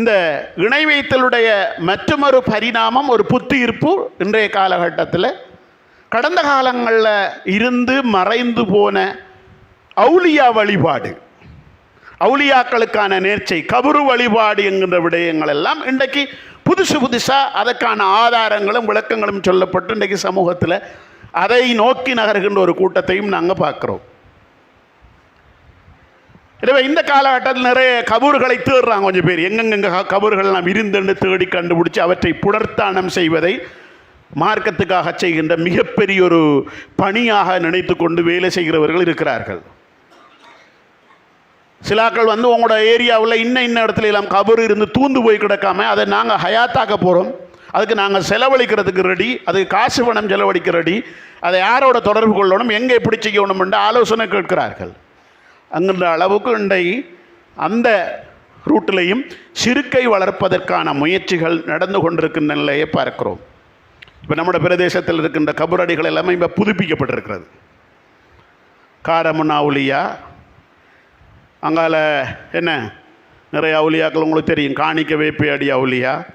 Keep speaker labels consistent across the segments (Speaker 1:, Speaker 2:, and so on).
Speaker 1: இந்த இணை வைத்தலுடைய மற்றொரு பரிணாமம் ஒரு புத்துயிர்ப்பு இன்றைய காலகட்டத்தில். கடந்த காலங்களில் இருந்து மறைந்து போன அவுலியா வழிபாடு அவுலியாக்களுக்கான நேர்ச்சை கபுரு வழிபாடு என்கின்ற விடயங்கள் எல்லாம் இன்றைக்கு புதுசு புதுசாக அதற்கான ஆதாரங்களும் விளக்கங்களும் சொல்லப்பட்டு இன்றைக்கு சமூகத்தில் அதை நோக்கி நகர்கின்ற ஒரு கூட்டத்தையும் நாங்கள் பார்க்குறோம். எனவே இந்த காலகட்டத்தில் நிறைய கபூர்களை தேடுறாங்க கொஞ்சம் பேர். எங்கெங்க கபூர்கள் நாம் இருந்துன்னு தேடி கண்டுபிடிச்சி அவற்றை புனர்த்தானம் செய்வதை மார்க்கத்துக்காக செய்கின்ற மிகப்பெரிய ஒரு பணியாக நினைத்து கொண்டு வேலை செய்கிறவர்கள் இருக்கிறார்கள். சிலாக்கள் வந்து உங்களோட ஏரியாவில் இன்ன இன்ன இடத்துல எல்லாம் கபர் இருந்து தூந்து போய் கிடக்காம அதை நாங்கள் ஹயாத்தாக்க போகிறோம் அதுக்கு நாங்கள் செலவழிக்கிறதுக்கு ரெடி அதுக்கு காசு பணம் செலவழிக்க ரெடி அதை யாரோட தொடர்பு கொள்ளணும் எங்கே எப்படி செய்யணும் என்று ஆலோசனை கேட்கிறார்கள். அங்கின்ற அளவுக்கு இன்றை அந்த ரூட்டிலையும் சிறுக்கை வளர்ப்பதற்கான முயற்சிகள் நடந்து கொண்டிருக்கின்ற நிலையை பார்க்கிறோம். இப்போ நம்முடைய பிரதேசத்தில் இருக்கின்ற கபுரடிகள் எல்லாமே இப்போ புதுப்பிக்கப்பட்டிருக்கிறது. காரமுன்னாவுலியா அங்கால என்ன? நிறைய அவுலியாக்கள் உங்களுக்கு தெரியும். காணிக்க வேப்பையடி அவுலியா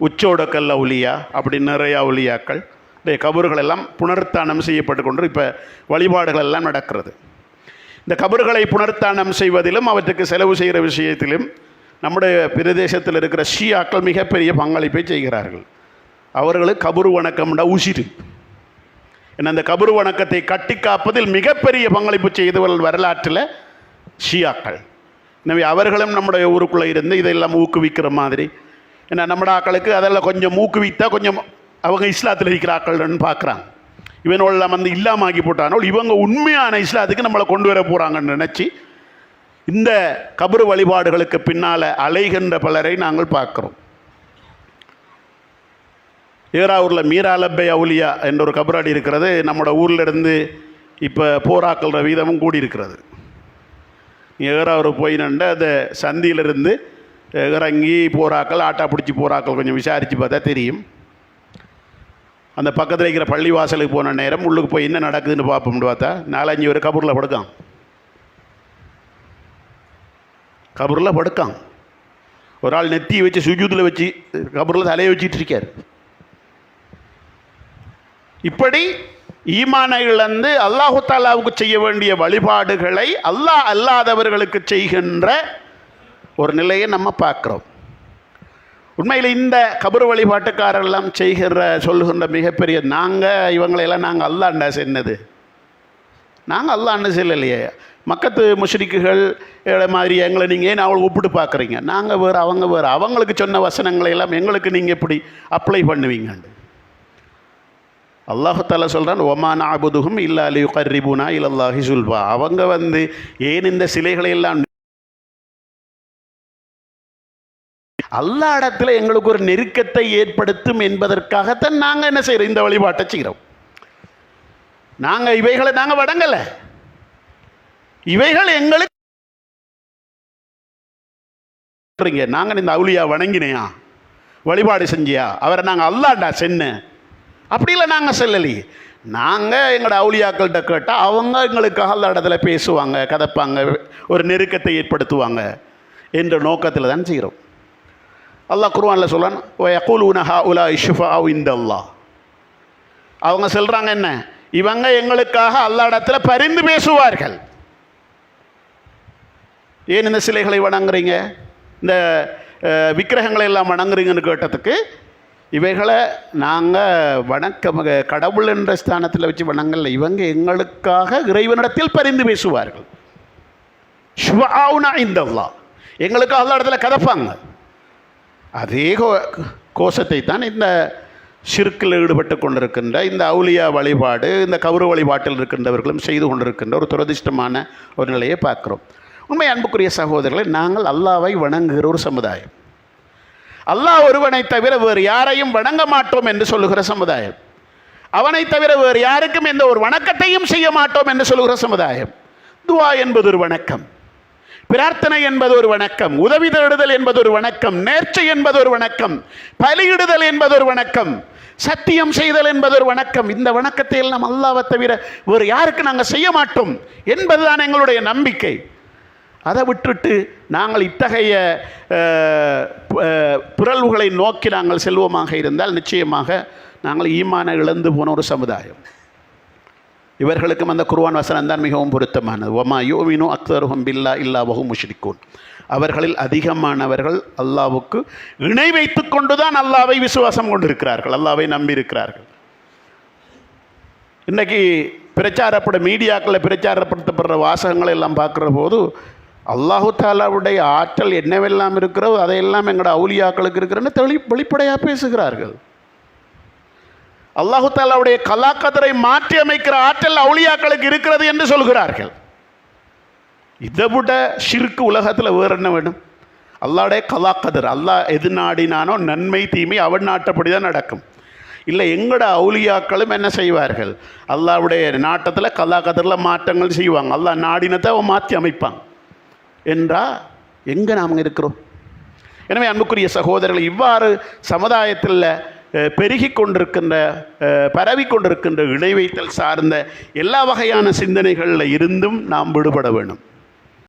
Speaker 1: உச்சோடக்கல் அவுலியா அப்படின்னு நிறைய அவுலியாக்கள் இந்த கபறுகள் எல்லாம் புனர்த்தானம் செய்யப்பட்டு கொண்டு இப்போ வழிபாடுகள் எல்லாம் நடக்கிறது. இந்த கபர்களை புனர்த்தானம் செய்வதிலும் அவற்றுக்கு செலவு செய்கிற விஷயத்திலும் நம்முடைய பிரதேசத்தில் இருக்கிற ஷியாக்கள் மிகப்பெரிய பங்களிப்பை செய்கிறார்கள். அவர்களுக்கு கபரு வணக்கம் உசிறு. ஏன்னா அந்த கபரு வணக்கத்தை கட்டி காப்பதில் மிகப்பெரிய பங்களிப்பு செய்தவர்கள் வரலாற்றில் ஷியாக்கள். எனவே அவர்களும் நம்முடைய ஊருக்குள்ளே இருந்து இதெல்லாம் ஊக்குவிக்கிற மாதிரி. ஏன்னா நம்மட ஆக்களுக்கு அதெல்லாம் கொஞ்சம் ஊக்குவித்தா கொஞ்சம் அவங்க இஸ்லாத்தில் இருக்கிற ஆக்கள்னு பார்க்குறாங்க. இவனோடலாம் வந்து இல்லாமல் ஆக்கி போட்டானோ இவங்க உண்மையான இஸ்லாத்துக்கு நம்மளை கொண்டு வர போகிறாங்கன்னு நினச்சி இந்த கபரு வழிபாடுகளுக்கு பின்னால் அலைகின்ற பலரை நாங்கள் பார்க்குறோம். ஏறாவூரில் மீராலப்பை அவுலியா என்ற ஒரு கபராடி இருக்கிறது. நம்மளோட ஊர்லேருந்து இப்போ போராக்கள்ற வீதமும் கூடி இருக்கிறது ஏறாவூர் போய் நின்று அந்த சந்தியிலிருந்து இறங்கி போராக்கள் ஆட்டா பிடிச்சி போராக்கள் கொஞ்சம் விசாரித்து பார்த்தா தெரியும். அந்த பக்கத்தில் இருக்கிற பள்ளி வாசலுக்கு போன நேரம் உள்ளுக்கு போய் என்ன நடக்குதுன்னு பார்ப்போம்னு பார்த்தா நாலஞ்சு பேர் கபூரில் படுக்கான். கபூரில் படுக்கான். ஒரு ஆள் நெத்தியை வச்சு சுஜூத்தில் வச்சு கபூரில் தலையை வச்சுட்டு இருக்கார். இப்படி ஈமானை இழந்து அல்லாஹு தாலாவுக்கு செய்ய வேண்டிய வழிபாடுகளை அல்லாஹ் அல்லாதவர்களுக்கு செய்கின்ற ஒரு நிலையை நம்ம பார்க்குறோம். உண்மையில் இந்த கபர் வழிபாட்டுக்காரெல்லாம் செய்கிற சொல்லுகின்ற மிகப்பெரிய நாங்கள் இவங்களையெல்லாம் நாங்கள் அல்லாண்டா சென்னது. நாங்கள் அல்லாண்டு செல்லலையே. மக்கத்து முஷ்ரிக்குகள் மாதிரி எங்களை நீங்கள் ஏன் அவளை ஒப்பிட்டு பார்க்குறீங்க? நாங்கள் வேறு அவங்க வேறு. அவங்களுக்கு சொன்ன வசனங்களை எல்லாம் எங்களுக்கு நீங்கள் எப்படி அப்ளை பண்ணுவீங்கண்டு? அல்லாஹால சொல்கிறான் ஒமான ஆபுதுகும் இல்லா அலி கர்ரிபுனா இல்லல்லாஹி சுல்வா அவங்க வந்து ஏன் இந்த சிலைகளை எல்லாம் அல்லா இடத்துல எங்களுக்கு ஒரு நெருக்கத்தை ஏற்படுத்தும் என்பதற்காகத்தான் நாங்கள் என்ன செய்கிறோம் இந்த வழிபாட்டை செய்கிறோம் நாங்கள் இவைகளை நாங்கள் வடங்கலை இவைகள் எங்களுக்கு நாங்கள் இந்த அவுளியா வணங்கினையா? வழிபாடு செஞ்சியா? அவரை நாங்கள் அல்லாண்டா சென்ன. அப்படி இல்லை நாங்கள் செல்லலையே. நாங்கள் எங்களோட அவுளியாக்கள்கிட்ட கேட்டால் அவங்க எங்களுக்காக அந்த இடத்துல பேசுவாங்க கதப்பாங்க ஒரு நெருக்கத்தை ஏற்படுத்துவாங்க என்ற நோக்கத்தில் தான் செய்கிறோம் அல்லாஹ் குருவானில் சொல்லான் யகூல் உனஹா உலா இஷுஃபா இந்த அல்லா அவங்க சொல்கிறாங்க என்ன? இவங்க எங்களுக்காக அல்லா இடத்துல பரிந்து பேசுவார்கள். ஏன் இந்த சிலைகளை வணங்குறீங்க? இந்த விக்கிரகங்களை எல்லாம் வணங்குறீங்கன்னு கேட்டதுக்கு இவைகளை நாங்கள் வணக்க கடவுள் என்ற ஸ்தானத்தில் வச்சு வணங்கல இவங்க எங்களுக்காக இறைவனிடத்தில் பரிந்து பேசுவார்கள். ஷுவாவுனா இந்த அல்லா எங்களுக்காக அல்லா இடத்துல கதப்பாங்க. அதே கோ கோஷத்தை தான் இந்த சிறுக்கில் ஈடுபட்டு கொண்டிருக்கின்ற இந்த அவுலியா வழிபாடு இந்த கௌரவ வழிபாட்டில் இருக்கின்றவர்களும் செய்து கொண்டிருக்கின்ற ஒரு துரதிர்ஷ்டமான ஒரு நிலையை பார்க்குறோம். உண்மை அன்புக்குரிய சகோதரர்களை நாங்கள் அல்லாவை வணங்குகிற ஒரு சமுதாயம். அல்லாஹ் ஒருவனை தவிர வேறு யாரையும் வணங்க மாட்டோம் என்று சொல்லுகிற சமுதாயம். அவனை தவிர வேறு யாருக்கும் எந்த ஒரு வணக்கத்தையும் செய்ய மாட்டோம் என்று சொல்லுகிற சமுதாயம். துவா என்பது ஒரு வணக்கம். பிரார்த்தனை என்பது ஒரு வணக்கம் உதவி தேடுதல் என்பது ஒரு வணக்கம் நேர்ச்சை என்பது ஒரு வணக்கம் பலியிடுதல் என்பது ஒரு வணக்கம் சத்தியம் செய்தல் என்பது ஒரு வணக்கம். இந்த வணக்கத்தை எல்லாம் அல்லாவை தவிர வேறு யாருக்கு நாங்கள் செய்ய மாட்டோம் என்பதுதான் எங்களுடைய நம்பிக்கை. அதை விட்டுட்டு நாங்கள் இத்தகைய அஹ், பிறழ்வுகளை நோக்கி நாங்கள் செல்வமாக இருந்தால் நிச்சயமாக நாங்கள் ஈமான இழந்து போன ஒரு சமுதாயம். இவர்களுக்கும் அந்த குர்வான் வசனம் தான் மிகவும் பொருத்தமானது. ஒமா யோமினோ அக்தருகம் பில்லா இல்லா வஹு முஷ்ரிக்கூன் அவர்களில் அதிகமானவர்கள் அல்லாவுக்கு இணை வைத்து கொண்டுதான் அல்லாவை விசுவாசம் கொண்டிருக்கிறார்கள். அல்லாவை நம்பியிருக்கிறார்கள். இன்றைக்கி பிரச்சாரப்பட மீடியாக்களில் பிரச்சாரப்படுத்தப்படுற வாசகங்களை எல்லாம் பார்க்குற போது அல்லாஹு தாலாவுடைய ஆற்றல் என்னவெல்லாம் இருக்கிறதோ அதையெல்லாம் எங்களோட அவுலியாக்களுக்கு இருக்கிறன்னு தெளி வெளிப்படையாக பேசுகிறார்கள். அல்லாஹு தாலாவுடைய கலாக்கதரை மாற்றி அமைக்கிற ஆற்றல் அவுளியாக்களுக்கு இருக்கிறது என்று சொல்கிறார்கள். இதை விட ஷிர்க்கு உலகத்தில் வேறு என்ன வேணும்? அல்லாவுடைய கலாக்கதர் அல்லாஹ் எது நாடினானோ நன்மை தீமை அவன் நாட்டப்படி தான் நடக்கும். இல்லை எங்கட அவுளியாக்களும் என்ன செய்வார்கள்? அல்லாவுடைய நாட்டத்தில் கலாக்கதரில் மாற்றங்கள் செய்வாங்க. அல்லாஹ் நாடினத்தை அவன் மாற்றி அமைப்பான். என்றால் எங்கே நாம் இருக்கிறோம்? எனவே அன்புக்குரிய சகோதரர்கள் இவ்வாறு சமுதாயத்தில் பெருகி கொண்டிருக்கின்ற பரவி கொண்டிருக்கின்ற இணை வைத்தல் சார்ந்த எல்லா வகையான சிந்தனைகளில் இருந்தும் நாம் விடுபட வேண்டும்.